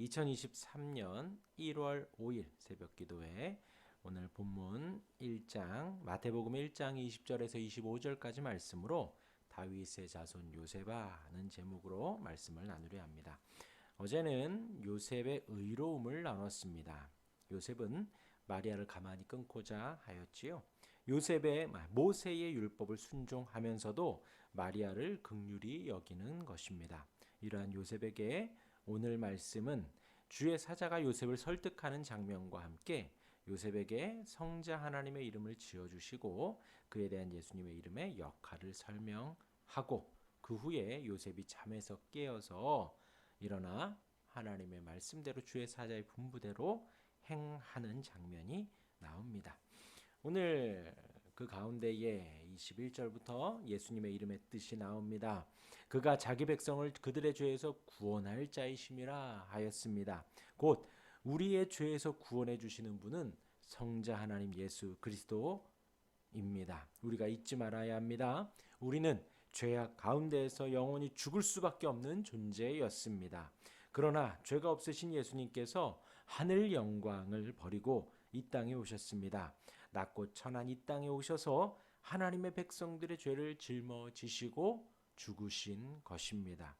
2023년 1월 5일 새벽 기도회 오늘 본문 1장 마태복음 1장 20절에서 25절까지 말씀으로 다윗의 자손 요셉아는 제목으로 말씀을 나누려 합니다. 어제는 요셉의 의로움을 나눴습니다. 요셉은 마리아를 가만히 끊고자 하였지요. 요셉의 모세의 율법을 순종하면서도 마리아를 극률히 여기는 것입니다. 이러한 요셉에게 오늘 말씀은 주의 사자가 요셉을 설득하는 장면과 함께 요셉에게 성자 하나님의 이름을 지어 주시고 그에 대한 예수님의 이름의 역할을 설명하고 그 후에 요셉이 잠에서 깨어서 일어나 하나님의 말씀대로 주의 사자의 분부대로 행하는 장면이 나옵니다. 오늘 그 가운데에 21절부터 예수님의 이름의 뜻이 나옵니다. 그가 자기 백성을 그들의 죄에서 구원할 자이심이라 하였습니다. 곧 우리의 죄에서 구원해 주시는 분은 성자 하나님 예수 그리스도입니다. 우리가 잊지 말아야 합니다. 우리는 죄악 가운데에서 영원히 죽을 수밖에 없는 존재였습니다. 그러나 죄가 없으신 예수님께서 하늘 영광을 버리고 이 땅에 오셨습니다. 낮고 천한 이 땅에 오셔서 하나님의 백성들의 죄를 짊어지시고 죽으신 것입니다.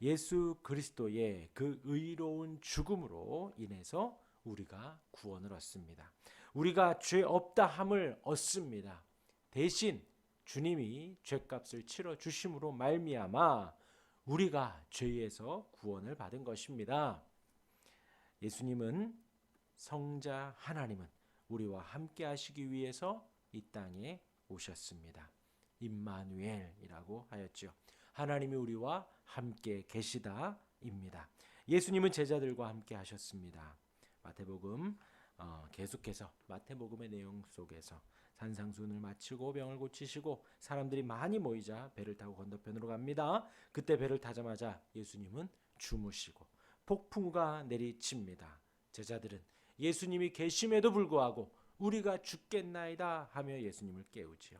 예수 그리스도의 그 의로운 죽음으로 인해서 우리가 구원을 얻습니다. 우리가 죄 없다 함을 얻습니다. 대신 주님이 죄값을 치러 주심으로 말미암아 우리가 죄에서 구원을 받은 것입니다. 예수님은 성자 하나님은 우리와 함께 하시기 위해서 이 땅에 오셨습니다. 임마누엘이라고 하였죠. 하나님이 우리와 함께 계시다입니다. 예수님은 제자들과 함께 하셨습니다. 마태복음 어, 계속해서 마태복음의 내용 속에서 산상순을 마치고 병을 고치시고 사람들이 많이 모이자 배를 타고 건너편으로 갑니다. 그때 배를 타자마자 예수님은 주무시고 폭풍우가 내리칩니다. 제자들은 예수님이 계심에도 불구하고 우리가 죽겠나이다 하며 예수님을 깨우지요.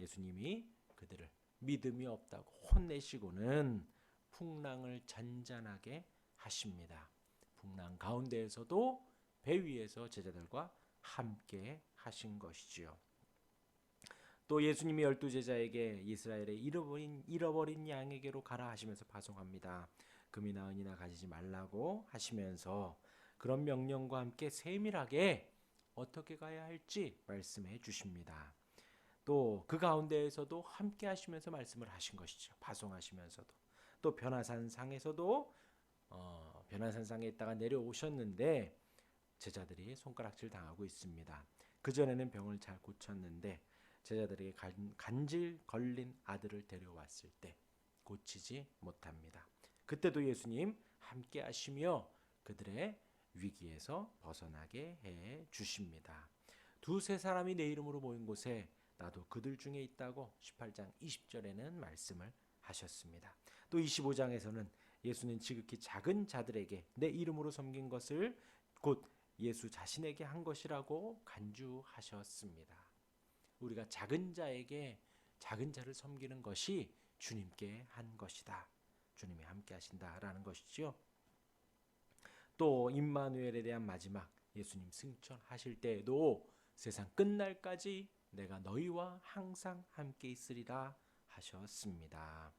예수님이 그들을 믿음이 없다고 혼내시고는 풍랑을 잔잔하게 하십니다. 풍랑 가운데에서도 배 위에서 제자들과 함께 하신 것이지요. 또 예수님이 열두 제자에게 이스라엘의 잃어버린 잃어버린 양에게로 가라 하시면서 파송합니다. 금이나 은이나 가지지 말라고 하시면서 그런 명령과 함께 세밀하게 어떻게 가야 할지 말씀해 주십니다. 또 그 가운데에서도 함께 하시면서 말씀을 하신 것이죠. 파송하시면서도 또 변화산 상에서도 어, 변화산 상에 있다가 내려오셨는데 제자들이 손가락질 당하고 있습니다. 그 전에는 병을 잘 고쳤는데 제자들에게 간 질 걸린 아들을 데려왔을 때 고치지 못합니다. 그때도 예수님 함께 하시며 그들의 위기에서 벗어나게 해 주십니다. 두세 사람이 내 이름으로 모인 곳에 나도 그들 중에 있다고 18장 20절에는 말씀을 하셨습니다. 또 25장에서는 예수는 지극히 작은 자들에게 내 이름으로 섬긴 것을 곧 예수 자신에게 한 것이라고 간주하셨습니다. 우리가 작은 자에게 작은 자를 섬기는 것이 주님께 한 것이다. 주님이 함께 하신다라는 것이죠. 또 임마누엘에 대한 마지막 예수님 승천하실 때에도 세상 끝날까지 내가 너희와 항상 함께 있으리라 하셨습니다.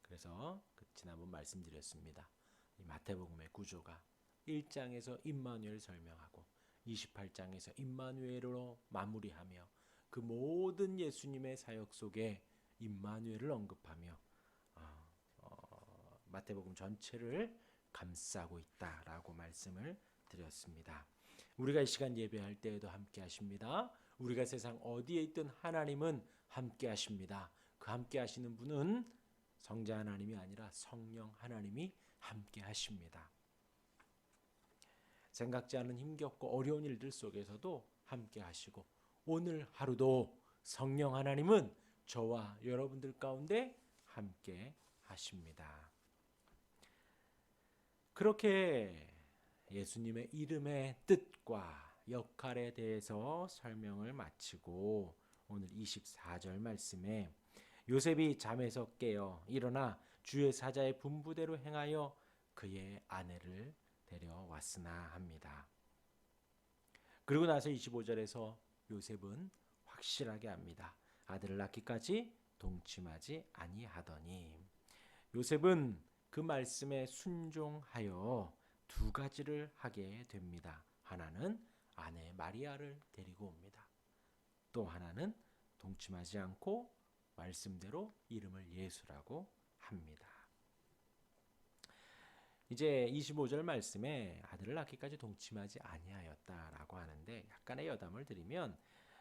그래서 그 지난번 말씀드렸습니다. 이 마태복음의 구조가 1장에서 임마누엘 설명하고 28장에서 임마누엘로 마무리하며 그 모든 예수님의 사역 속에 임마누엘을 언급하며 어, 어, 마태복음 전체를 감싸고 있다라고 말씀을 드렸습니다. 우리가 이 시간 예배할 때에도 함께 하십니다. 우리가 세상 어디에 있든 하나님은 함께 하십니다. 그 함께 하시는 분은 성자 하나님이 아니라 성령 하나님이 함께 하십니다. 생각지 않은 힘겹고 어려운 일들 속에서도 함께 하시고 오늘 하루도 성령 하나님은 저와 여러분들 가운데 함께 하십니다. 그렇게 예수님의 이름의 뜻과 역할에 대해서 설명을 마치고 오늘 24절 말씀에 요셉이 잠에서 깨어 일어나 주의 사자의 분부대로 행하여 그의 아내를 데려왔으나 합니다. 그리고 나서 25절에서 요셉은 확실하게 합니다. 아들을 낳기까지 동침하지 아니하더니 요셉은 그 말씀에 순종하여 두 가지를 하게 됩니다. 하나는 아내 마리아를 데리고 옵니다. 또 하나는 동침하지 않고 말씀대로 이름을 예수라고 합니다. 이제 25절 말씀에 아들을 낳기까지 동침하지 아니하였다라고 하는데 약간의 여담을 드리면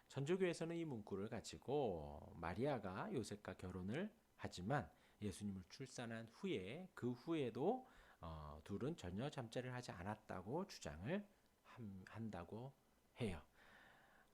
전조교에서는 이 문구를 가지고 마리아가 요셉과 결혼을 하지만 예수님을 출산한 후에 그 후에도 어, 둘은 전혀 잠자리를 하지 않았다고 주장을 함, 한다고 해요.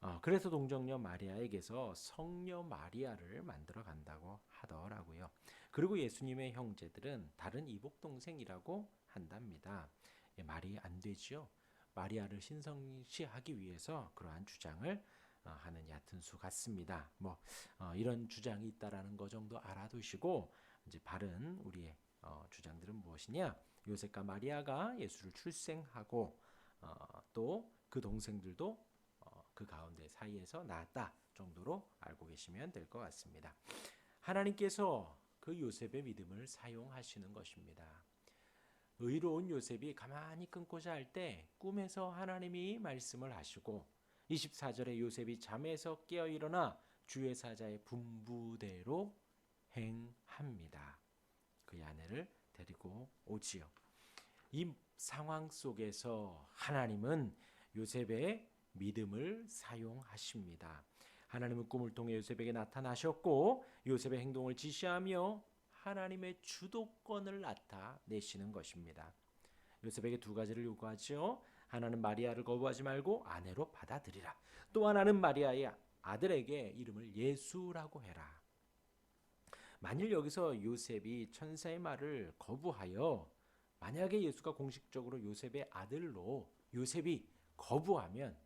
어, 그래서 동정녀 마리아에게서 성녀 마리아를 만들어 간다고 하더라고요. 그리고 예수님의 형제들은 다른 이복 동생이라고 한답니다. 예, 말이 안 되지요. 마리아를 신성시하기 위해서 그러한 주장을 어, 하는 얕은 수 같습니다. 뭐 어, 이런 주장이 있다라는 거 정도 알아두시고 이제 바른 우리의 어, 주장들은 무엇이냐? 요셉과 마리아가 예수를 출생하고 어, 또그 동생들도 어, 그 가운데 사이에서 낳았다 정도로 알고 계시면 될 것 같습니다. 하나님께서 그 요셉의 믿음을 사용하시는 것입니다. 의로운 요셉이 가만히 끊고자 할 때 꿈에서 하나님이 말씀을 하시고 24절에 요셉이 잠에서 깨어 일어나 주의 사자의 분부대로 행합니다. 그의 아내를 데리고 오지요. 이 상황 속에서 하나님은 요셉의 믿음을 사용하십니다. 하나님은 꿈을 통해 요셉에게 나타나셨고 요셉의 행동을 지시하며 하나님의 주도권을 나타내시는 것입니다. 요셉에게 두 가지를 요구하죠. 하나는 마리아를 거부하지 말고 아내로 받아들이라. 또 하나는 마리아의 아들에게 이름을 예수라고 해라. 만일 여기서 요셉이 천사의 말을 거부하여 만약에 예수가 공식적으로 요셉의 아들로 요셉이 거부하면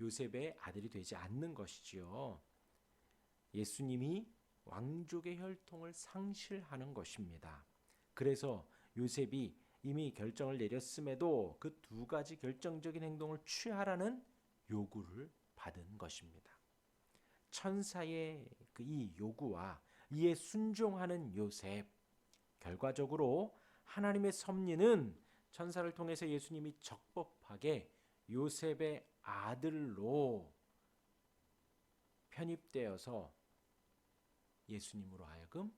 요셉의 아들이 되지 않는 것이지요. 예수님이 왕족의 혈통을 상실하는 것입니다. 그래서 요셉이 이미 결정을 내렸음에도 그 두 가지 결정적인 행동을 취하라는 요구를 받은 것입니다. 천사의 그 이 요구와 이에 순종하는 요셉 결과적으로 하나님의 섭리는 천사를 통해서 예수님이 적법하게 요셉의 아들로 편입되어서 예수님으로 하여금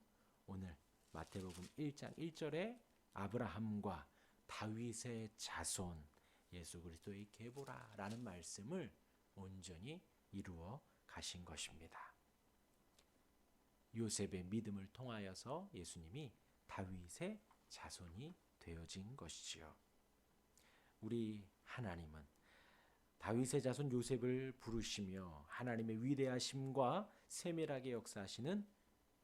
오늘 마태복음 1장 1절에 아브라함과 다윗의 자손 예수 그리스도의 계보라라는 말씀을 온전히 이루어 가신 것입니다. 요셉의 믿음을 통하여서 예수님이 다윗의 자손이 되어진 것이지요. 우리 하나님은 다윗의 자손 요셉을 부르시며 하나님의 위대하심과 세밀하게 역사하시는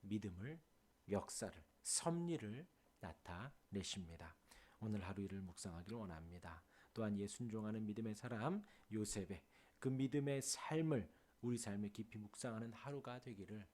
믿음을 역사를 섭리를 나타내십니다. 오늘 하루 일을 묵상하기를 원합니다. 또한 예 순종하는 믿음의 사람 요셉의 그 믿음의 삶을 우리 삶에 깊이 묵상하는 하루가 되기를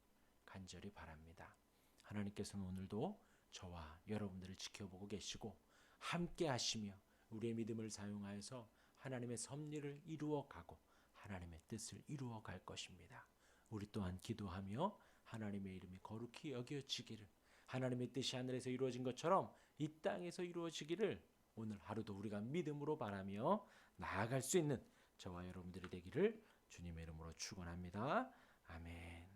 간절히 바랍니다. 하나님께서는 오늘도 저와 여러분들을 지켜보고 계시고 함께 하시며 우리의 믿음을 사용하여서 하나님의 섭리를 이루어 가고 하나님의 뜻을 이루어 갈 것입니다. 우리 또한 기도하며 하나님의 이름이 거룩히 여겨지기를 하나님의 뜻이 하늘에서 이루어진 것처럼 이 땅에서 이루어지기를 오늘 하루도 우리가 믿음으로 바라며 나아갈 수 있는 저와 여러분들이 되기를 주님의 이름으로 축원합니다. 아멘.